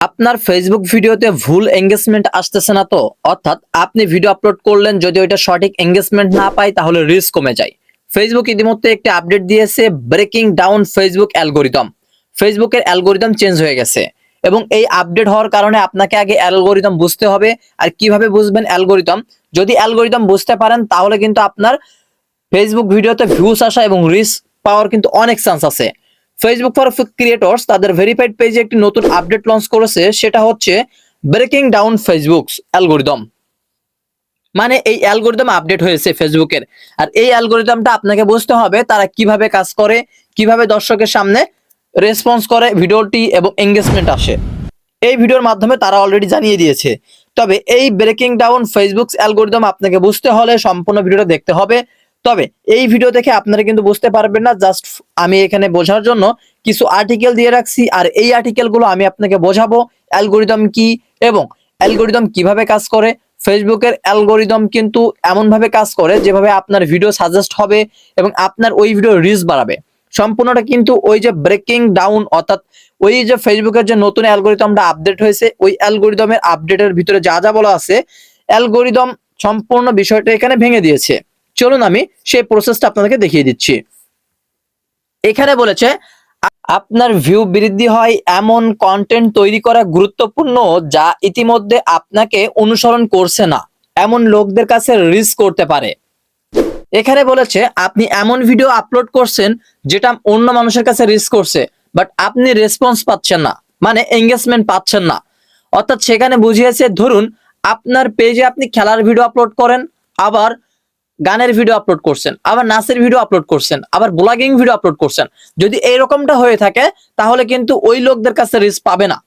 আপনার ফেসবুক ভিডিওতে ভুল এঙ্গেজমেন্ট আসতেছে না তো? অর্থাৎ আপনি ভিডিও আপলোড করলেন, যদি ওইটা সঠিক এঙ্গেজমেন্ট না পায় তাহলে রিস্ক কমে যায়। ফেসবুক ইতিমধ্যে একটি আপডেট দিয়েছে ব্রেকিং ডাউন ফেসবুক অ্যালগোরিদম ফেসবুকের অ্যালগোরিদম চেঞ্জ হয়ে গেছে। এবং এই আপডেট হওয়ার কারণে আপনাকে আগে অ্যালগোরিদম বুঝতে হবে। আর কীভাবে বুঝবেন অ্যালগোরিদম যদি অ্যালগোরিদম বুঝতে পারেন, তাহলে কিন্তু আপনার ফেসবুক ভিডিওতে ভিউস আসা এবং রিস্ক পাওয়ার কিন্তু অনেক চান্স আছে। ফেসবুক ফর ক্রিয়েটর্স তাদের ভেরিফাইড পেজে একটি নতুন আপডেট লঞ্চ করেছে, সেটা হচ্ছে ব্রেকিং ডাউন ফেসবুক অ্যালগোরিদম মানে এই অ্যালগোরিদম আপডেট হয়েছে ফেসবুকের আর এই অ্যালগোরিদমটা আপনাকে বুঝতে হবে তারা কীভাবে কাজ করে, কীভাবে দর্শকের সামনে রেসপন্স করে, ভিডিওটি এবং এঙ্গেজমেন্ট আসে। এই ভিডিওর মাধ্যমে তারা অলরেডি জানিয়ে দিয়েছে। তবে এই ব্রেকিং ডাউন ফেসবুক অ্যালগোরিদম আপনাকে বুঝতে হলে সম্পূর্ণ ভিডিওটা দেখতে হবে। তবে এই ভিডিও দেখে আপনারা কিন্তু বুঝতে পারবেন না জাস্ট আমি এখানে বোঝার জন্য কিছু আর্টিকেল দিয়ে রাখছি, আর এই আর্টিকেলগুলো আমি আপনাকে বোঝাবো অ্যালগোরিদম কি এবং অ্যালগোরিদম কীভাবে কাজ করে, ফেসবুকের অ্যালগোরিদম কিন্তু এমনভাবে কাজ করে যেভাবে আপনার ভিডিও সাজেস্ট হবে এবং আপনার ওই ভিডিও রিচ বাড়াবে। সম্পূর্ণটা কিন্তু ওই যে ব্রেকিং ডাউন অর্থাৎ ওই যে ফেসবুকের যে নতুন অ্যালগোরিদমটা আপডেট হয়েছে, ওই অ্যালগোরিদমের আপডেটের ভিতরে যা যা বলা আছে অ্যালগোরিদম সম্পূর্ণ বিষয়টা এখানে ভেঙে দিয়েছে। চলুন আমি সেই প্রসেসটা আপনাদেরকে দেখিয়ে দিচ্ছি। এখানে বলেছে, আপনার ভিউ বৃদ্ধি হয় এমন কন্টেন্ট তৈরি করা গুরুত্বপূর্ণ যা ইতিমধ্যে আপনাকে অনুসরণ করছে না, এমন লোকদের কাছে রিস্ক করতে পারে। এখানে বলেছে, আপনি এমন ভিডিও আপলোড করছেন যেটা অন্য মানুষের কাছে রিস্ক করছে বাট আপনি রেসপন্স পাচ্ছেন না মানে এঙ্গেজমেন্ট পাচ্ছেন না। অর্থাৎ সেখানে বুঝিয়েছে, ধরুন, আপনার পেজে আপনি খেলার ভিডিও আপলোড করেন, আবার গানের ভিডিও আপলোড করছেন, আবার নাচের ভিডিও আপলোড করছেন, আবার ব্লগিং ভিডিও আপলোড করছেন। যদি এইরকমটা হয়ে থাকে, তাহলে কিন্তু ওই লোকদের কাছে রিস্ক পাবে না।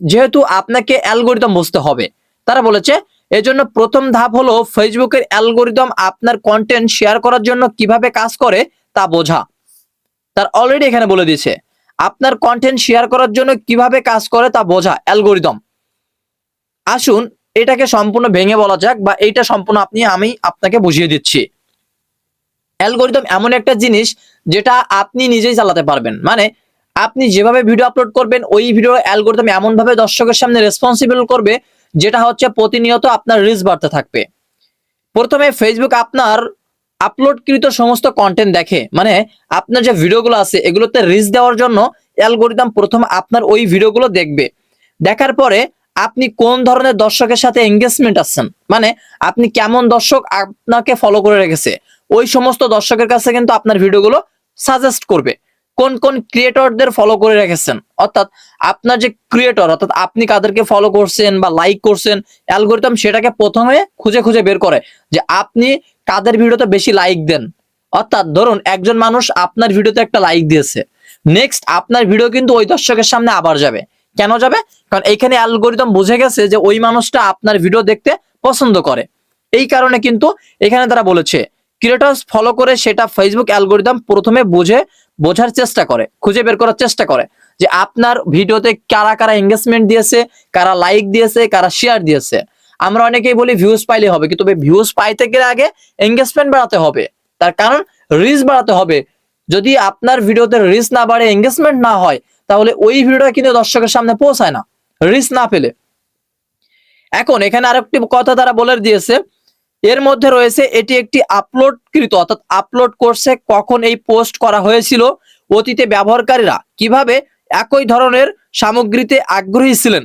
যেহেতু আপনাকে অ্যালগোরিদম বুঝতে হবে। তারা বলেছে, এজন্য প্রথম ধাপ হলো ফেসবুকের অ্যালগোরিদম আপনার কন্টেন্ট শেয়ার করার জন্য কীভাবে কাজ করে, তা বোঝা। তার অলরেডি এখানে বলে দিয়েছে, আপনার কন্টেন্ট শেয়ার করার জন্য কীভাবে কাজ করে, তা বোঝা অ্যালগোরিদম আসুন এটাকে সম্পূর্ণ ভেঙে বলা যাক বা এইটা সম্পূর্ণ আপনি, আমি আপনাকে বুঝিয়ে দিচ্ছি। অ্যালগোরিদম এমন একটা জিনিস যেটা আপনি নিজেই চালাতে পারবেন। মানে আপনি যেভাবে ভিডিও আপলোড করবেন, ওই ভিডিও অ্যালগোরিদম এমন ভাবে দর্শকের সামনে রেসপন্সিবল করবে, যেটা হচ্ছে প্রতিনিয়ত আপনার রিচ বাড়তে থাকবে। প্রথমে ফেসবুক আপনার আপলোডকৃত সমস্ত কন্টেন্ট দেখে। মানে আপনার যে ভিডিওগুলো আছে, এগুলোতে রিচ দেওয়ার জন্য অ্যালগোরিদম প্রথম আপনার ওই ভিডিওগুলো দেখবে। দেখার পরে আপনি কোন ধরনের দর্শকের সাথে এঙ্গেজমেন্ট আছেন? মানে আপনি কেমন দর্শক আপনাকে ফলো করে রেখেছে? ওই সমস্ত দর্শকের কাছে কিন্তু আপনার ভিডিওগুলো সাজেস্ট করবে। কোন কোন ক্রিয়েটরদের ফলো করে রেখেছেন? অর্থাৎ আপনার যে ক্রিয়েটর অর্থাৎ আপনি কাদেরকে ফলো করছেন বা লাইক করছেন অ্যালগোরিদম সেটাকে প্রথমে খুঁজে খুঁজে বের করে যে আপনি কাদের ভিডিওতে বেশি লাইক দেন। অর্থাৎ ধরুন একজন মানুষ আপনার ভিডিওতে একটা লাইক দিয়েছে। নেক্সট আপনার ভিডিও কিন্তু ওই দর্শকের সামনে আবার যাবে। কেন যাবে? কারণ এইখানে অ্যালগোরিদম বুঝে গেছে যে ওই মানুষটা আপনার ভিডিও দেখতে পছন্দ করে। এই কারণে কিন্তু এখানে তারা বলেছে ক্রিয়েটার্স ফলো করে সেটা ফেসবুক অ্যালগোরিদম প্রথমে বুঝে, বোঝার চেষ্টা করে, খুঁজে বের করার চেষ্টা করে যে আপনার ভিডিওতে কারা কারা এঙ্গেজমেন্ট দিয়েছে, কারা লাইক দিয়েছে, কারা শেয়ার দিয়েছে। আমরা অনেকেই বলি ভিউজ পাইলে হবে, কিন্তু ভিউজ পাইতে গেলে আগে এঙ্গেজমেন্ট বাড়াতে হবে। তার কারণ রিচ বাড়াতে হবে। যদি আপনার ভিডিওতে রিচ না বাড়ে এঙ্গেজমেন্ট না হয় তাহলে ওই ভিডিওটা কিন্তু দর্শকের সামনে পৌঁছায় না। রিচ না পেলে। এখন এখানে আরেকটি কথা তারা বলে দিয়েছে, এর মধ্যে রয়েছে এটি একটি আপলোডকৃত অর্থাৎ আপলোড করছে কখন এই পোস্ট করা হয়েছিল, অতীতে ব্যবহারকারীরা কীভাবে একই ধরনের সামগ্রীতে আগ্রহী ছিলেন,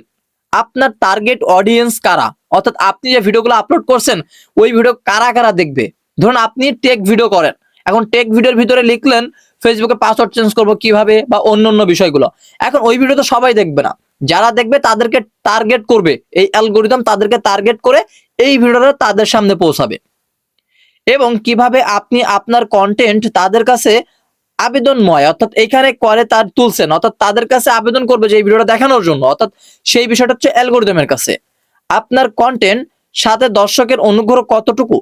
আপনার টার্গেট অডিয়েন্স কারা, অর্থাৎ আপনি যে ভিডিওগুলো আপলোড করছেন, ওই ভিডিও কারা কারা দেখবে? ধরুন আপনি টেক ভিডিও করেন, এখন টেক ভিডিওর ভিতরে লিখলেন ফেসবুকে পাসওয়ার্ড চেঞ্জ করব কীভাবে বা অন্য অন্য বিষয়গুলো। এখন ওই ভিডিও তো সবাই দেখবে না। যারা দেখবে তাদেরকে টার্গেট করবে। এই অ্যালগোরিদম তাদেরকে টার্গেট করে এই ভিডিওটা তাদের সামনে পৌঁছাবে। এবং কীভাবে আপনি আপনার কন্টেন্ট তাদের কাছে আবেদনময়, অর্থাৎ এখানে করে তার তুলছেন, অর্থাৎ তাদের কাছে আবেদন করবে যে এই ভিডিওটা দেখানোর জন্য, অর্থাৎ সেই বিষয়টা হচ্ছে অ্যালগোরিদমের কাছে। আপনার কন্টেন্ট সাথে দর্শকের অনুগ্রহ কতটুকু?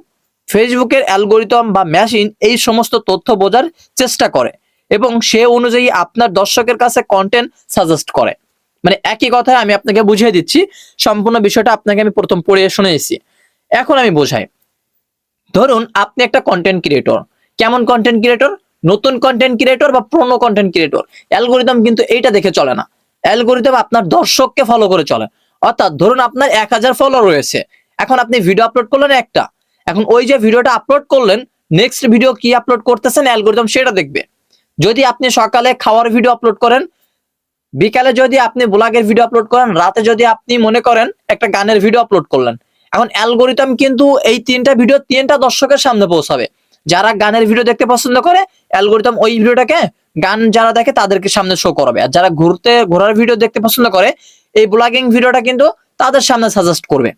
ফেসবুকের অ্যালগোরিদম বা মেশিন এই সমস্ত তথ্য বোঝার চেষ্টা করে এবং সে অনুযায়ী আপনার দর্শকের কাছে কন্টেন্ট সাজেস্ট করে। মানে একই কথায় আমি আপনাকে বুঝিয়ে দিচ্ছি, সম্পূর্ণ বিষয়টা আপনাকে আমি প্রথম পড়ে শুনেছি এখন আমি বোঝাই। ধরুন আপনি একটা কন্টেন্ট ক্রিয়েটর কেমন কন্টেন্ট ক্রিয়েটর নতুন কন্টেন্ট ক্রিয়েটর বা পুরনো কন্টেন্ট ক্রিয়েটর অ্যালগোরিদম কিন্তু এইটা দেখে চলে না। অ্যালগোরিদম আপনার দর্শককে ফলো করে চলে। অর্থাৎ ধরুন আপনার এক হাজার ফলো রয়েছে। এখন আপনি ভিডিও আপলোড করলেন একটা। এখন ওই যে ভিডিওটা আপলোড করলেন নেক্সট ভিডিও কি আপলোড করতেছেন অ্যালগোরিদম সেটা দেখবে। যদি আপনি সকালে খাওয়ার ভিডিও আপলোড করেন, বিকালে যদি আপনি ব্লগের ভিডিও আপলোড করেন, রাতে যদি আপনি মনে করেন একটা গানের ভিডিও আপলোড করলেন। এখন অ্যালগোরিদম কিন্তু এই তিনটা ভিডিও তিনটা দর্শকের সামনে পৌঁছাবে। যারা গানের ভিডিও দেখতে পছন্দ করে অ্যালগোরিদম ওই ভিডিওটাকে গান যারা দেখে তাদেরকে সামনে শো করবে। আর যারা ঘুরতে, ঘোরার ভিডিও দেখতে পছন্দ করে, এই ব্লগিং ভিডিওটা কিন্তু তাদের সামনে সাজেস্ট করবে।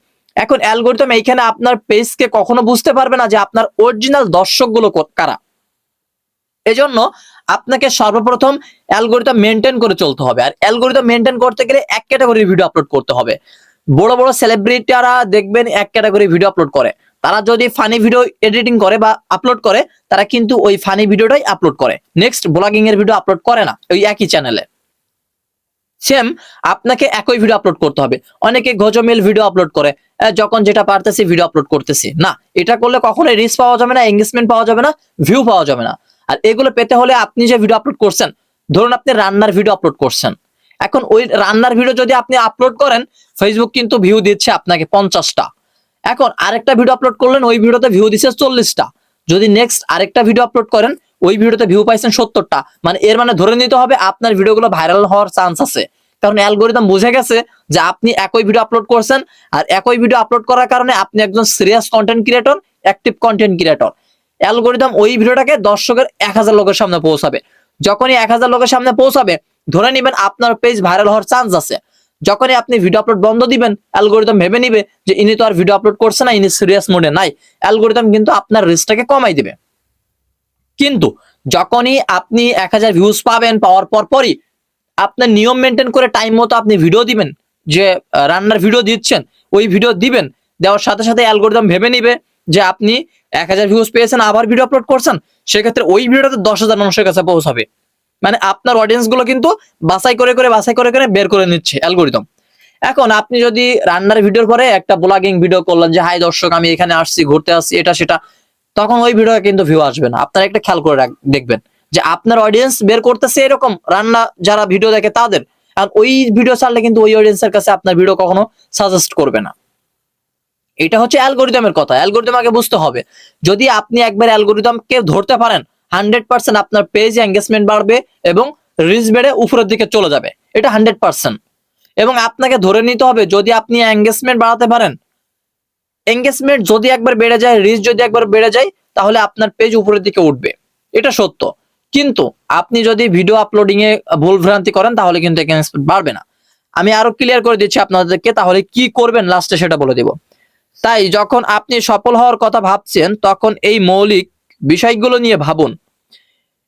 এখন অ্যালগোরিদম এইখানে আপনার পেজকে কখনো বুঝতে পারবে না যে আপনার অরিজিনাল দর্শকগুলো কারা। এজন্য আপনাকে সর্বপ্রথম অ্যালগোরিদম মেনটেন করে চলতে হবে। আর অ্যালগোরিদম মেনটেন করতে গেলে এক ক্যাটাগরির ভিডিও আপলোড করতে হবে। বড় বড় সেলিব্রিটিরা দেখবেন এক ক্যাটাগরি ভিডিও আপলোড করে। তারা যদি ফানি ভিডিও এডিটিং করে বা আপলোড করে, তারা কিন্তু ওই ফানি ভিডিওটাই আপলোড করে। নেক্সট ব্লগিং এর ভিডিও আপলোড করে না। ওই একই চ্যানেলে সেম আপনাকে একই ভিডিও আপলোড করতে হবে। অনেকে গজমিল ভিডিও আপলোড করে যখন যেটা পারতেছি ভিডিও আপলোড করতেছি। না, এটা করলে কখনোই রিচ পাওয়া যাবে না এঙ্গেজমেন্ট পাওয়া যাবে না ভিউ পাওয়া যাবে না। আর এগুলো পেতে হলে আপনি যে ভিডিও আপলোড করছেন, ধরুন আপনি রান্নার ভিডিও আপলোড করছেন। এখন ওই রান্নার ভিডিও যদি আপনি আপলোড করেন ফেসবুক কিন্তু ভিউ দিচ্ছে আপনাকে পঞ্চাশটা। এখন আরেকটা ভিডিও আপলোড করলেন, ওই ভিডিওতে ভিউ দিচ্ছে চল্লিশটা। যদি নেক্সট আরেকটা ভিডিও আপলোড করেন ওই ভিডিওতে ভিউ পাইছেন সত্তরটা। মানে এর মানে ধরে নিতে হবে আপনার ভিডিওগুলো ভাইরাল হওয়ার চান্স আছে। কারণ অ্যালগোরিদম বুঝে গেছে যে আপনি একই ভিডিও আপলোড করছেন আর একই ভিডিও আপলোড করার কারণে আপনি একজন serious content creator active content creator algorithm ওই ভিডিওটাকে দর্শকের এক হাজার লোকের সামনে পৌঁছাবে। যখনই এক হাজার লোকের সামনে পৌঁছাবে, ধরে নেবেন আপনার পেজ ভাইরাল হওয়ার চান্স আছে। যখনই আপনি ভিডিও আপলোড বন্ধ দিবেন অ্যালগোরিদম ভেবে নিবে যে ইনি তো আর ভিডিও আপলোড করছে না, ইনি সিরিয়াস মোডে নাই। অ্যালগোরিদম কিন্তু আপনার রিস্কটাকে কমাই দিবে। কিন্তু যখনই আপনি এক হাজার ভিউজ পাবেন পাওয়ার পর পরই, আপনার নিয়ম মেনটেন করে টাইম মতো আপনি ভিডিও দিবেন, যে রান্নার ভিডিও দিচ্ছেন, ওই ভিডিও দিবেন, দেওয়ার সাথে সাথে অ্যালগোরিদম ভেবে নিবে যে আপনি এক হাজার ভিউজ পেয়েছেন, আবার ভিডিও আপলোড করছেন, সেক্ষেত্রে ওই ভিডিওটা দশ হাজার মানুষের কাছে পৌঁছাবে। মানে আপনার অডিয়েন্সগুলো কিন্তু বাছাই করে করে, বাছাই করে করে বের করে নিচ্ছে অ্যালগোরিদম এখন আপনি যদি রান্নার ভিডিওর পরে একটা ব্লগিং ভিডিও করলেন যে, হাই দর্শক, আমি এখানে আসছি, ঘুরতে আসছি, এটা সেটা। তখন ওই ভিডিও কিন্তু ভিউ আসবে না। আপনারা একটা খেয়াল করে দেখবেন যে আপনার অডিয়েন্স বের করতেছে এরকম রান্না যারা ভিডিও দেখে তাদের। আর ওই ভিডিও ছাড়লে কিন্তু ওই অডিয়েন্সের কাছে আপনার ভিডিও কখনো সাজেস্ট করবে না। এটা হচ্ছে অ্যালগোরিদমের কথা। অ্যালগোরিদম আগে বুঝতে হবে। যদি আপনি একবার অ্যালগোরিদমকে ধরতে পারেন হান্ড্রেড পার্সেন্ট আপনার পেজ এঙ্গেজমেন্ট বাড়বে এবং রিচ বেড়ে উপরের দিকে চলে যাবে। এটা হান্ড্রেড পার্সেন্ট এবং আপনাকে ধরে নিতে হবে, যদি আপনি এঙ্গেজমেন্ট বাড়াতে পারেন এঙ্গেজমেন্ট যদি একবার বেড়ে যায় রিচ যদি একবার বেড়ে যায়, তাহলে আপনার পেজ উপরের দিকে উঠবে। এটা সত্য। কিন্তু আপনি যদি ভিডিও আপলোডিং এ ভুল ভ্রান্তি করেন, তাহলে কিন্তু এঙ্গেজমেন্ট বাড়বে না। আমি আরও ক্লিয়ার করে দিচ্ছি আপনাদেরকে, তাহলে কি করবেন লাস্টে সেটা বলে দিব। তাই যখন আপনি সফল হওয়ার কথা ভাবছেন, তখন এই মৌলিক বিষয়গুলো নিয়ে ভাবুন।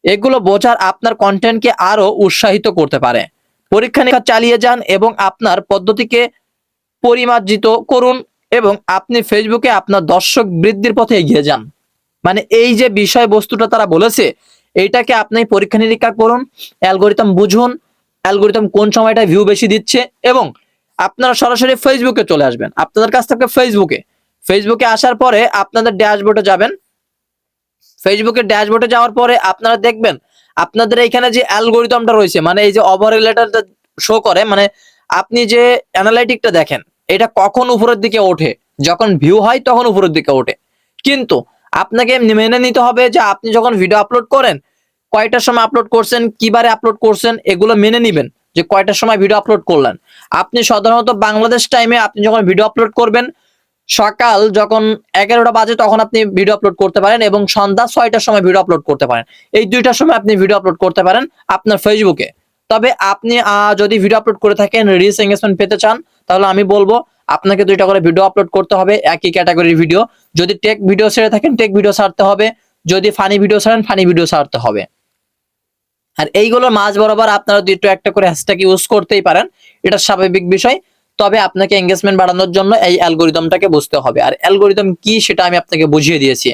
এগুলো বোঝার আপনার কন্টেন্টকে আরও উৎসাহিত করতে পারে। পরীক্ষা নিরীক্ষা চালিয়ে যান এবং আপনার পদ্ধতিকে পরিমার্জিত করুন। এবং আপনি ফেসবুকে আপনার দর্শক বৃদ্ধির পথে এগিয়ে যান। মানে এই যে বিষয়বস্তুটা তারা বলেছে এইটাকে আপনি পরীক্ষা নিরীক্ষা করুন, অ্যালগোরিদম বুঝুন, অ্যালগোরিদম কোন সময়টা ভিউ বেশি দিচ্ছে এবং আপনারা সরাসরি ফেসবুকে চলে আসবেন। আপনাদের কাছ থেকে ফেসবুকে ফেসবুকে আসার পরে আপনাদের ড্যাশবোর্ডে যাবেন। ফেসবুকের ড্যাশবোর্ডে যাওয়ার পরে আপনারা দেখবেন, আপনাদের এখানে যে অ্যালগোরিদমটা রয়েছে মানে এই যে ওভার রিলেটারটা শো করে মানে আপনি যে অ্যানালাইটিকটা দেখেন এটা কখন উপরের দিকে ওঠে? যখন ভিউ হয় তখন উপরের দিকে ওঠে। কিন্তু আপনাকে মেনে নিতে হবে যে আপনি যখন ভিডিও আপলোড করেন, কয়টার সময় আপলোড করছেন কিবারে আপলোড করছেন, এগুলো মেনে নিবেন যে কয়টার সময় ভিডিও আপলোড করলেন। আপনি সাধারণত বাংলাদেশ টাইমে আপনি যখন ভিডিও আপলোড করবেন, সকাল যখন এগারোটা বাজে তখন আপনি ভিডিও আপলোড করতে পারেন এবং সন্ধ্যা ছয়টার সময় ভিডিও আপলোড করতে পারেন। এই দুইটার সময় আপনি ভিডিও আপলোড করতে পারেন আপনার ফেসবুকে তবে আপনি যদি ভিডিও আপলোড করে থাকেন রিচ এঙ্গেজমেন্ট পেতে চান তাহলে আমি বলব, আপনাকে দুইটা করে ভিডিও আপলোড করতে হবে, একই ক্যাটাগরির ভিডিও যদি টেক ভিডিও ছেড়ে থাকেন টেক ভিডিও ছাড়তে হবে। যদি ফানি ভিডিও ছাড়েন ফানি ভিডিও ছাড়তে হবে। আর এইগুলো মাঝ বরাবর আপনারা দুটো একটা করে হ্যাশট্যাগ ইউজ করতেই পারেন। এটা স্বাভাবিক বিষয়। তবে আপনাকে এঙ্গেজমেন্ট বাড়ানোর জন্য এই অ্যালগোরিদমটাকে বুঝতে হবে। আর অ্যালগোরিদম কি সেটা আমি আপনাকে বুঝিয়ে দিয়েছি।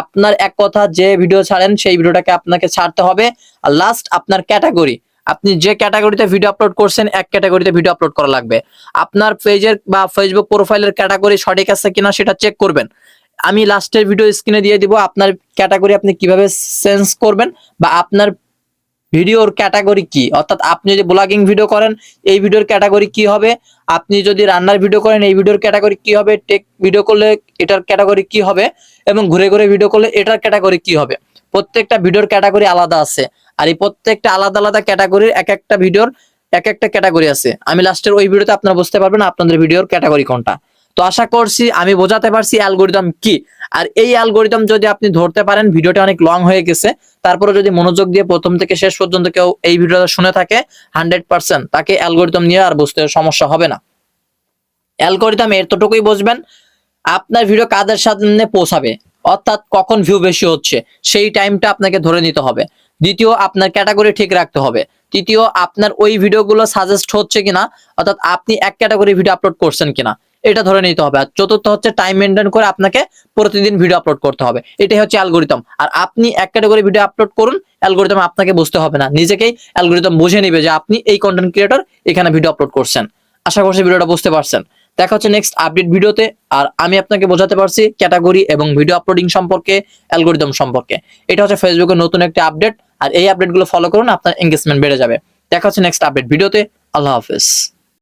আপনার এক কথা যে ভিডিও ছাড়েন, সেই ভিডিওটাকে আপনাকে ছাড়তে হবে। আর লাস্ট আপনার ক্যাটাগরি আপনি যে ক্যাটাগরিতে ভিডিও আপলোড করছেন, এক ক্যাটাগরিতে ভিডিও আপলোড করা লাগবে। আপনার পেজের বা ফেসবুক প্রোফাইলের ক্যাটাগরি সঠিক আছে কিনা সেটা চেক করবেন। আমি লাস্টের ভিডিও স্ক্রিনে দিয়ে দিব, আপনার ক্যাটাগরি আপনি কীভাবে সেন্স করবেন বা আপনার ভিডিওর ক্যাটাগরি কি। অর্থাৎ আপনি যদি ব্লগিং ভিডিও করেন, এই ভিডিওর ক্যাটাগরি কি হবে? আপনি যদি রান্নার ভিডিও করেন, এই ভিডিওর ক্যাটাগরি কি হবে? টেক ভিডিও করলে এটার ক্যাটাগরি কি হবে? এবং ঘুরে ঘুরে ভিডিও করলে এটার ক্যাটাগরি কি হবে? প্রত্যেকটা ভিডিওর ক্যাটাগরি আলাদা আছে। আর এই প্রত্যেকটা আলাদা আলাদা ক্যাটাগরির এক একটা ভিডিওর এক একটা ক্যাটাগরি আছে। আমি লাস্টের ওই ভিডিওতে আপনারা বুঝতে পারবেন আপনাদের ভিডিওর ক্যাটাগরি কোনটা। তো আশা করছি আমি বোঝাতে পারছি অ্যালগোরিদম কি। আর এই অ্যালগোরিদম যদি আপনি ধরতে পারেন, ভিডিওটা অনেক লং হয়ে গেছে তারপরে যদি মনোযোগ দিয়ে প্রথম থেকে শেষ পর্যন্ত কেউ এই ভিডিওটা শুনে থাকে হান্ড্রেড পার্সেন্ট তাকে অ্যালগোরিদম নিয়ে আর বুঝতে সমস্যা হবে না। অ্যালগোরিদম এতটুকুই বুঝবেন, আপনার ভিডিও কাদের সামনে পৌঁছাবে? অর্থাৎ কখন ভিউ বেশি হচ্ছে, সেই টাইমটা আপনাকে ধরে নিতে হবে। দ্বিতীয়, আপনার ক্যাটাগরি ঠিক রাখতে হবে। তৃতীয়, আপনার ওই ভিডিওগুলো সাজেস্ট হচ্ছে কিনা, অর্থাৎ আপনি এক ক্যাটাগরি ভিডিও আপলোড করছেন কিনা, এটা ধরে নিতে হবে। আর চতুর্থ হচ্ছে টাইম মেনটেন করে আপনাকে প্রতিদিন ভিডিও আপলোড করতে হবে। এটাই হচ্ছে অ্যালগোরিদম আর আপনি এক ক্যাটাগরি ভিডিও আপলোড করুন অ্যালগোরিদম আপনাকে বুঝতে হবে না। নিজেকেই অ্যালগোরিদম বুঝে নিবে যে আপনি এই কন্টেন্ট ক্রিয়েটর এখানে ভিডিও আপলোড করছেন। আশা করছি ভিডিওটা বুঝতে পারছেন। দেখা হচ্ছে নেক্সট আপডেট ভিডিওতে। আর আমি আপনাকে বোঝাতে পারছি ক্যাটাগরি এবং ভিডিও আপলোডিং সম্পর্কে অ্যালগোরিদম সম্পর্কে। এটা হচ্ছে ফেসবুকের নতুন একটা আপডেট আর এই আপডেটগুলো ফলো করুন, আপনার এঙ্গেজমেন্ট বেড়ে যাবে। দেখা হচ্ছে নেক্সট আপডেট ভিডিওতে। আল্লাহ হাফেজ।